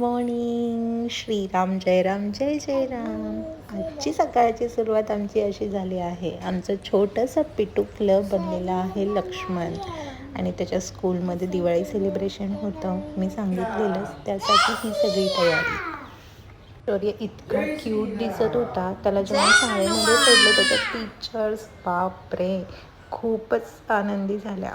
Good morning Shriram जय राम जय जय राम. आजची सकाळची सुरुवात आमची अशी झाली आहे. आमचं छोटंसं पिटू क्लब बनलेलं आहे लक्ष्मण. आणि त्याच्या स्कूलमध्ये दिवाळी सेलिब्रेशन होतं. मी सांगितलेलंच. त्यासाठी ही सगळी तयारी. शौर्य इतका क्यूट दिसत होता. त्याला जेव्हा शाळेमध्ये सोडलं त्याच्या टीचर्स बापरे. खूपच आनंदी झाल्या.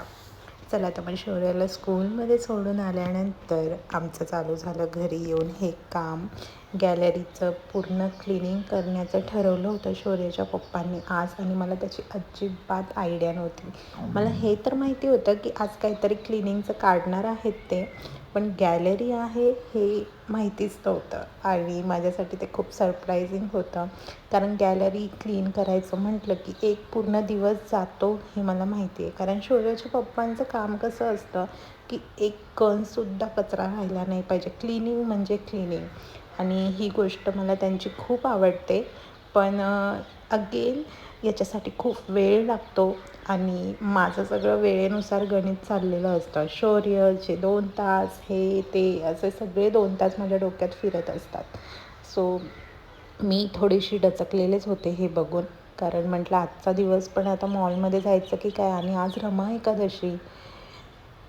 चला तर मग शौर्याला स्कूलमध्ये सोडून आल्यानंतर आमचं चालू झालं घरी येऊन हे काम. गॅलरीचं पूर्ण क्लिनिंग करण्याचं ठरवलं होतं शौर्याच्या पप्पांनी आज आणि मला त्याची अजिबात आयडिया नव्हती. मला हे तर माहिती होतं की आज काहीतरी क्लिनिंगचं काढणार आहेत ते पण गॅलरी आहे हे माहितीच नव्हतं. आणि माझ्यासाठी ते खूप सरप्रायझिंग होतं. कारण गॅलरी क्लीन करायचं म्हटलं की एक पूर्ण दिवस जातो हे मला माहिती आहे. कारण शौर्याच्या पप्पांचं काम कसं असतं की एक कणसुद्धा कचरा राहिला नाही पाहिजे. क्लिनिंग म्हणजे क्लिनिंग आणि ही गोष्ट मला त्यांची खूप आवडते. पण अगेन याच्यासाठी खूप वेळ लागतो आणि माझं सगळं वेळेनुसार गणित चाललेलं असतं. शौर्यचे दोन तास हे ते असे सगळे दोन तास माझ्या डोक्यात फिरत असतात. सो मी थोडीशी डचकलेलेच होते हे बघून. कारण म्हटलं आजचा दिवस पण आता मॉलमध्ये जायचं की काय? आणि आज रमा एकादशी.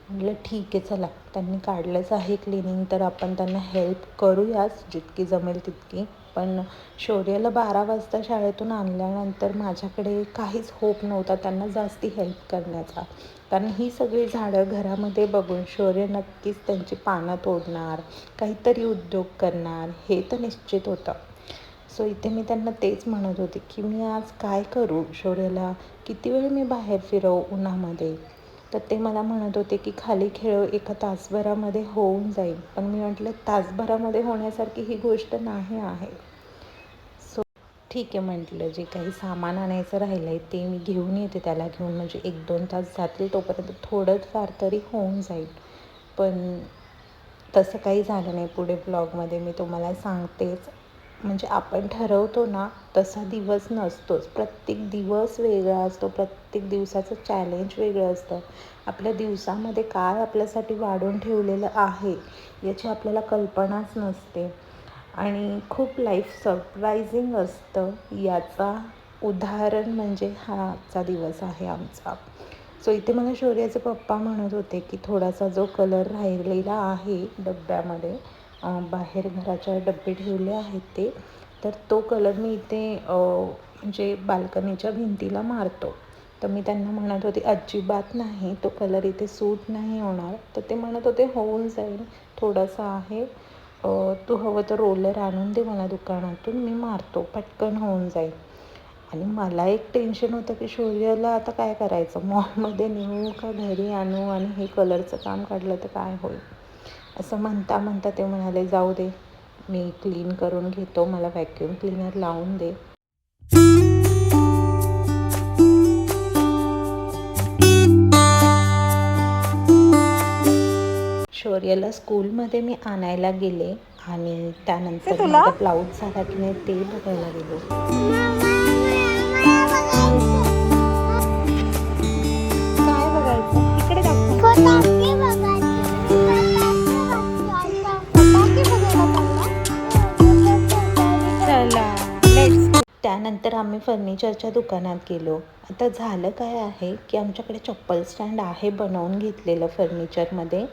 म्हटलं ठीक आहे चला. त्यांनी काढलंच आहे क्लिनिंग तर आपण त्यांना हेल्प करूयाच जितकी जमेल तितकी. पण शौर्याला बारा वाजता शाळेतून आणल्यानंतर माझ्याकडे काहीच होप नव्हता त्यांना जास्ती हेल्प करण्याचा. कारण ही सगळी झाडं घरामध्ये बघून शौर्य नक्कीच त्यांची पानं तोडणार काहीतरी उद्योग करणार हे तर निश्चित होतं. सो इथे मी त्यांना तेच म्हणत होते की मी आज काय करू? शौर्याला किती वेळ मी बाहेर फिरवू उन्हामध्ये? तर ते मला म्हणत होते की खाली खेळ एका तासभरामध्ये होऊन जाईल. पण मी म्हटलं तासभरामध्ये होण्यासारखी ही गोष्ट नाही आहे. सो ठीक आहे म्हटलं जे काही सामान आणायचं राहिलं आहे ते मी घेऊन येते त्याला घेऊन. म्हणजे एक दोन तास जातील तोपर्यंत थोडंफार तरी होऊन जाईल. पण तसं काही झालं नाही. पुढे ब्लॉगमध्ये मी तुम्हाला सांगतेच. म्हणजे आपण ठरवतो ना तसा दिवस नसतोच. प्रत्येक दिवस वेगळा असतो प्रत्येक दिवसाचं चॅलेंज वेगळं असतं. आपल्या दिवसामध्ये काय आपल्यासाठी वाढून ठेवलेलं आहे याची आपल्याला कल्पनाच नसते. आणि खूप लाईफ सरप्रायझिंग असतं याचा उदाहरण म्हणजे हा आजचा दिवस आहे आमचा. सो इथे मला शौर्याचे पप्पा म्हणत होते की थोडासा जो कलर राहिलेला आहे डब्यामध्ये बाहेर घराच्या डब्बे ठेवले आहेत ते. तर तो कलर मी इथे म्हणजे बाल्कनीच्या भिंतीला मारतो. तर मी त्यांना म्हणत होते अजिबात नाही तो कलर इथे सूट नाही होणार. तर ते म्हणत होते होऊन जाईल थोडंसं आहे. तू हवं तर रोलर आणून दे मला दुकानातून मी मारतो पटकन होऊन जाईल. आणि मला एक टेन्शन होतं की शौर्यला आता काय करायचं? मॉलमध्ये नेऊ का घरी आणू? आणि हे कलरचं काम काढलं तर काय होईल? असं म्हणता म्हणता ते म्हणाले जाऊ दे मी क्लीन करून घेतो मला व्हॅक्यूम क्लीनर लावून दे. शौर्याला स्कूलमध्ये मी आणायला गेले आणि त्यानंतर माझा ब्लाऊज झाला की नाही ते बघायला गेलो. नंतर त्यानंतर आम्ही फर्निचरच्या दुकानात गेलो. आता झालं काय आहे की आमच्याकडे चप्पल स्टँड आहे बनवून घेतलेलं फर्निचरमध्ये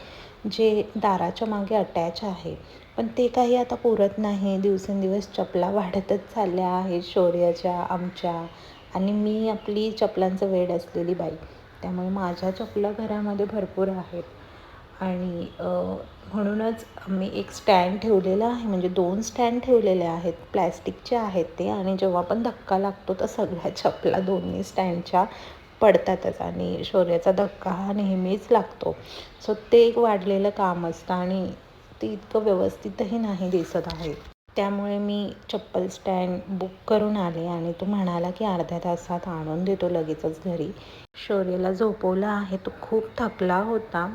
जे दाराच्या मागे अटॅच आहे. पण ते काही आता पुरत नाही. दिवसेंदिवस चपला वाढतच चालल्या आहेत शौर्याच्या आमच्या. आणि मी आपली चपलांचं वेड असलेली बाई. त्यामुळे माझ्या चपला घरामध्ये भरपूर आहेत. आणि म्हणूनच मी एक स्टँड ठेवलेला आहे म्हणजे दोन स्टँड ठेवलेले आहेत प्लॅस्टिकचे आहेत ते आणि जेव्हा पण धक्का लागतो तर सगळ्या चपला दोन्ही स्टँडच्या पडतातच आणि शौर्याचा धक्का हा नेहमीच लागतो. सो ते एक वाढलेलं काम असतं आणि ते इतकं व्यवस्थितही नाही दिसत आहे. त्यामुळे मी चप्पल स्टँड बुक करून आले आणि तो म्हणाला की अर्ध्या तासात आणून देतो लगेचच घरी. शौर्याला झोपवला आहे तो खूप थकला होता.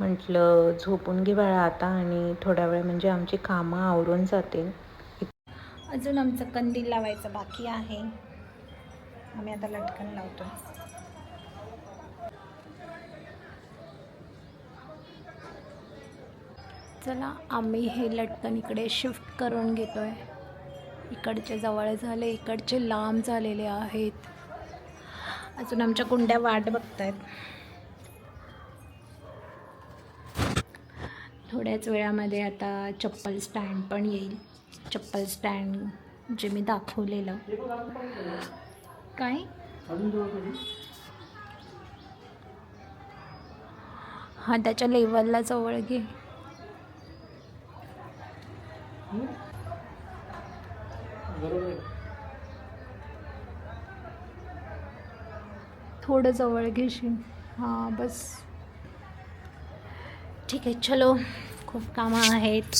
म्हटलं झोपून घे बाळा आता आणि थोड्या वेळ म्हणजे आमची कामं आवरून जातील. अजून आमचं कंदील लावायचं बाकी आहे. आम्ही आता लटकन लावतो चला आम्ही हे लटकन इकडे शिफ्ट करून घेतो आहे इकडचे जवळ झाले इकडचे लांब झालेले आहेत. अजून आमच्या कुंड्या वाट बघत आहेत थोड्याच वेळामध्ये आता चप्पल स्टँड पण येईल. चप्पल स्टँड जे मी दाखवलेलं. काय? हा त्याच्या लेवलला जवळ घे. थोडं जवळ घेशील. हां बस. ठीक आहे चलो. खूप कामं आहेत.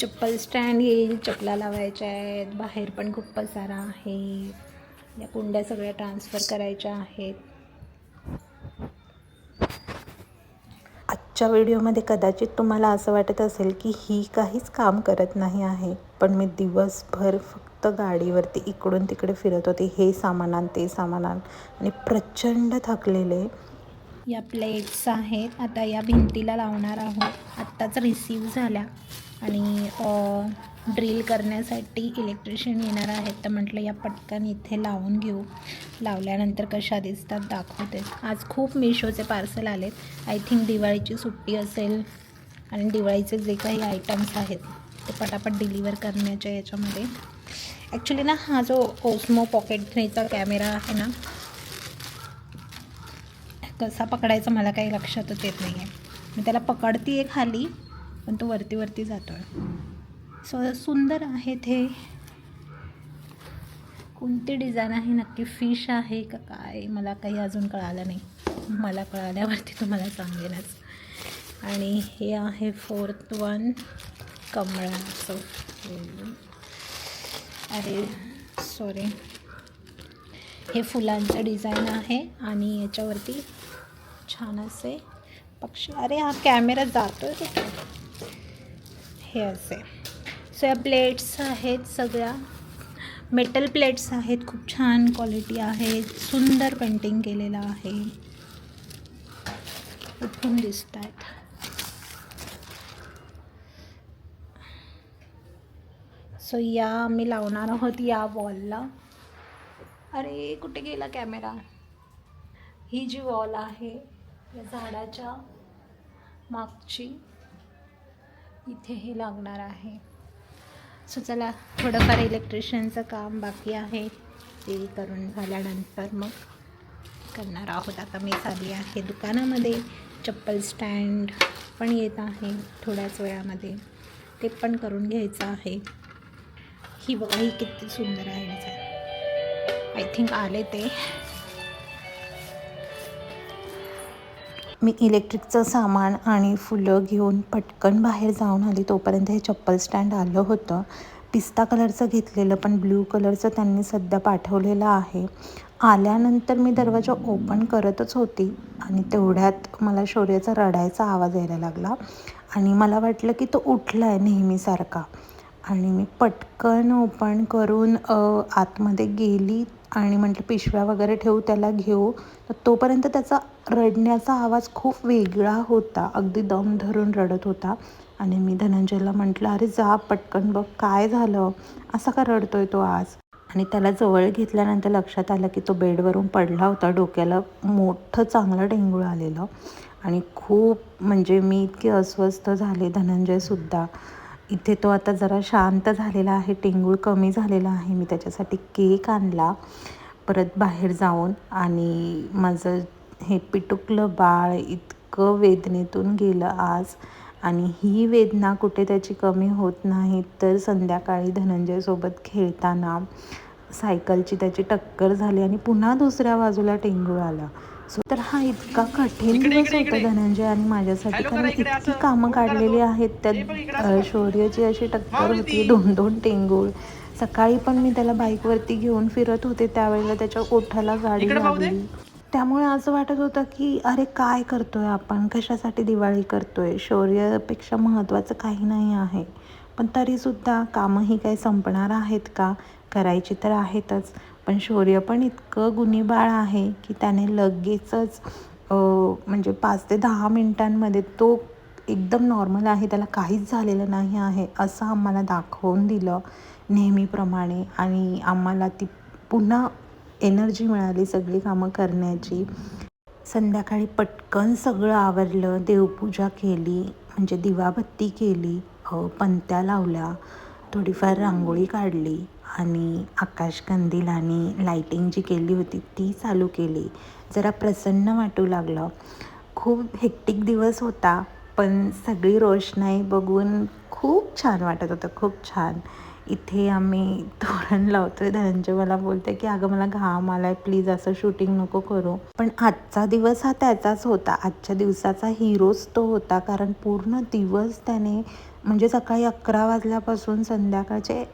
चप्पल स्टँड येईल चपला लावायच्या आहेत बाहेर पण खूप पसारा आहे. या कुंड्या सगळ्या ट्रान्सफर करायच्या आहेत. आजच्या व्हिडिओमध्ये कदाचित तुम्हाला असं वाटत असेल की ही काहीच काम करत नाही आहे पण मी दिवसभर फक्त गाडीवरती इकडून तिकडे फिरत होते. हे सामान आण ते सामान आण. आणि प्रचंड थकलेले या प्लेट्स आहेत. आता या भिंतीला लावणार आहोत. आत्ताच रिसीव झाल्या. आणि ड्रिल करण्यासाठी इलेक्ट्रिशियन येणार आहेत. तर म्हटलं या पटकन इथे लावून घेऊ. लावल्यानंतर कशा दिसतात दाखवते. आज खूप मिशोचे पार्सल आलेत. आय थिंक दिवाळीची सुट्टी असेल. आणि दिवाळीचे जे काही आयटम्स आहेत ते पटापट डिलिव्हर करण्याच्या याच्यामध्ये. ॲक्च्युली ना हा जो ओस्मो पॉकेट थ्रीचा कॅमेरा आहे ना कसा पकडायचा मला काही लक्षातच येत नाही आहे मी त्याला पकडते आहे खाली पण तो वरती वरती जातो आहे सो सुंदर आहेत हे. कोणती डिझाईन आहे? नक्की फिश आहे का काय? मला काही अजून कळालं नाही. मला कळाल्यावरती तुम्हाला सांगेनच आणि हे आहे फोर्थ वन कमळाचं अरे सॉरी हे फुलांचं डिझाईन आहे आणि याच्यावरती छान असे पक्षी अरे हा कॅमेरा जातो आहे कुठे हे असे सो। या प्लेट्स आहेत सगळ्या. मेटल प्लेट्स आहेत, खूप छान क्वालिटी आहे. सुंदर पेंटिंग केलेलं आहे. उठून दिसत आहेत सो या आम्ही लावणार आहोत या वॉलला अरे, कुठे गेला कॅमेरा ही जी वॉल आहे या झाडाच्या मागची इथे हे लागणार आहे. सो चला थोडंफार इलेक्ट्रिशियनचं काम बाकी आहे. ते करून झाल्यानंतर मग करणार आहोत. आता मी चालली आहे दुकानामध्ये. चप्पल स्टँड पण येत आहे थोड्याच वेळामध्ये. ते पण करून घ्यायचं आहे. ही बघा ही किती सुंदर आहे. आय थिंक आले ते. मी इलेक्ट्रिकचं सामान आणि फुलं घेऊन पटकन बाहेर जाऊन आली. तोपर्यंत हे चप्पल स्टँड आलं होतं. पिस्ता कलरचं घेतलेलं पण ब्ल्यू कलरचं त्यांनी सध्या पाठवलेलं आहे. आल्यानंतर मी दरवाजा ओपन करतच होती आणि तेवढ्यात मला शौर्याचा रडायचा आवाज यायला लागला आणि मला वाटलं की तो उठला आहे नेहमीसारखा. आणि मी पटकन ओपन करून आतमध्ये गेली आणि म्हटलं पिशव्या वगैरे ठेवू त्याला घेऊ. तर तोपर्यंत त्याचा रडण्याचा आवाज खूप वेगळा होता. अगदी दम धरून रडत होता. आणि मी धनंजयला म्हटलं अरे जा पटकन बघ काय झालं? असा का रडतोय तो आज? आणि त्याला जवळ घेतल्यानंतर लक्षात आलं की तो बेडवरून पडला होता. डोक्याला मोठं चांगलं डेंगूळ आलेलं. आणि खूप म्हणजे मी इतकी अस्वस्थ झाले धनंजयसुद्धा. इथे तो आता जरा शांत झालेला आहे टेंगूळ कमी झालेला आहे. मी त्याच्यासाठी केक आणला परत बाहेर जाऊन. आणि माझं हे पिटुकलं बाळ इतकं वेदनेतून गेलं आज. आणि ही वेदना कुठे त्याची कमी होत नाही. तर संध्याकाळी धनंजयसोबत खेळताना सायकलची त्याची टक्कर झाली आणि पुन्हा दुसऱ्या बाजूला टेंगूळ आला. सो तर हा इतका कठीण दिवस होता धनंजय आणि माझ्यासाठी. कारण इतकी कामं काढलेली आहेत. त्यात शौर्याची अशी टक्कर होती. दोन दोन टेंगूळ. सकाळी पण मी त्याला बाईकवरती घेऊन फिरत होते. त्यावेळेला त्याच्या ओठाला गाडी लागली. त्यामुळे असं वाटत होतं की अरे काय करतोय आपण? कशासाठी दिवाळी करतोय? शौर्यापेक्षा महत्त्वाचं काही नाही आहे. पण तरीसुद्धा कामं ही काही संपणार आहेत का? करायची तर आहेतच. पण शौर्य पण इतकं गुन्हेबाळ आहे की त्याने लगेचच म्हणजे पाच ते दहा मिनिटांमध्ये तो एकदम नॉर्मल आहे त्याला काहीच झालेलं नाही आहे असं आम्हाला दाखवून दिलं नेहमीप्रमाणे. आणि आम्हाला ती पुन्हा एनर्जी मिळाली सगळी कामं करण्याची. संध्याकाळी पटकन सगळं आवरलं देवपूजा केली म्हणजे दिवाबत्ती केली पंत्या लावल्या थोडीफार रांगोळी काढली. आणि आकाशकंदील आणि लाईटिंग जी केली होती ती चालू केली. जरा प्रसन्न वाटू लागलं. खूप हेक्टिक दिवस होता पण सगळी रोषणाई बघून खूप छान वाटत होतं खूप छान. इथे आम्ही तोरण लावतोय धनंजय मला बोलते की अगं मला घाम आलाय प्लीज असं शूटिंग नको करू. पण आजचा दिवस हा त्याचाच होता. आजच्या दिवसाचा हिरोच तो होता कारण पूर्ण दिवस त्याने म्हणजे सकाळी अकरा वाजल्यापासून संध्याकाळचे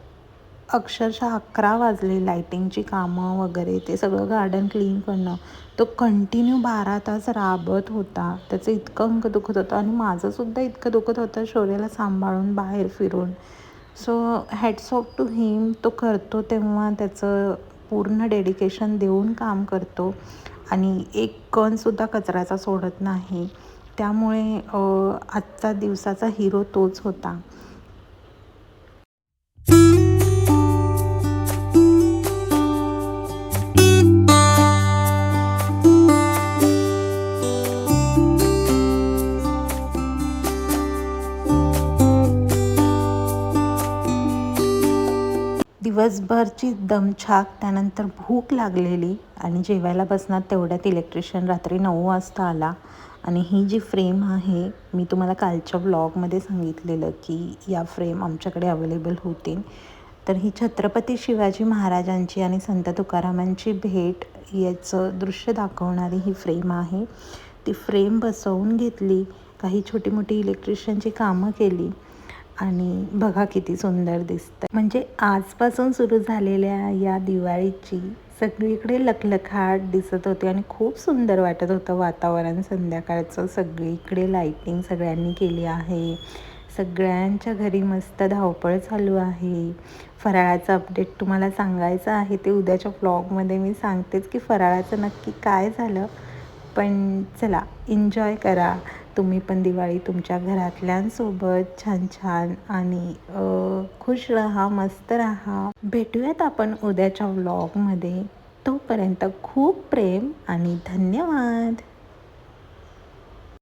अक्षरशः अकरा वाजले लाईटिंगची कामं वगैरे ते सगळं गार्डन क्लीन करणं. तो कंटिन्यू बारा तास राबत होता. त्याचं इतकं अंग दुखत होतं आणि माझंसुद्धा इतकं दुखत होतं शौर्याला सांभाळून बाहेर फिरून. So hats off to him तो करतो तेव्हा त्याचं पूर्ण डेडिकेशन देऊन काम करतो. आणि एक कणसुद्धा कचऱ्याचा सोडत नाही. त्यामुळे आजचा दिवसाचा हिरो तोच होता. दिवसभरची दमछाक त्यानंतर भूक लागलेली आणि जेवायला बसणार तेवढ्यात इलेक्ट्रिशियन रात्री नऊ वाजता आला. आणि ही जी फ्रेम आहे मी तुम्हाला कालच्या ब्लॉगमध्ये सांगितलेलं की या फ्रेम आमच्याकडे अवेलेबल होतील. तर ही छत्रपती शिवाजी महाराजांची आणि संत तुकारामांची भेट याचं दृश्य दाखवणारी ही फ्रेम आहे. ती फ्रेम बसवून घेतली काही छोटी मोठी इलेक्ट्रिशियनची कामं केली. आणि बघा किती सुंदर दिसतं म्हणजे आजपासून सुरू झालेल्या या दिवाळीची सगळीकडे लखलखाट दिसत होती आणि खूप सुंदर वाटत होतं वातावरण संध्याकाळचं. सगळीकडे लाईटिंग सगळ्यांनी केली आहे. सगळ्यांच्या घरी मस्त धावपळ चालू आहे. फराळाचं अपडेट तुम्हाला सांगायचं आहे ते उद्याच्या व्लॉगमध्ये मी सांगतेच की फराळाचं नक्की काय झालं. पण चला एन्जॉय करा. तुम्ही पण दिवाळी तुमच्या घरातल्यांसोबत छान छान आणि खुश राहा मस्त राहा. भेटूयात आपण उद्याच्या व्लॉगमध्ये तोपर्यंत खूप प्रेम आणि धन्यवाद.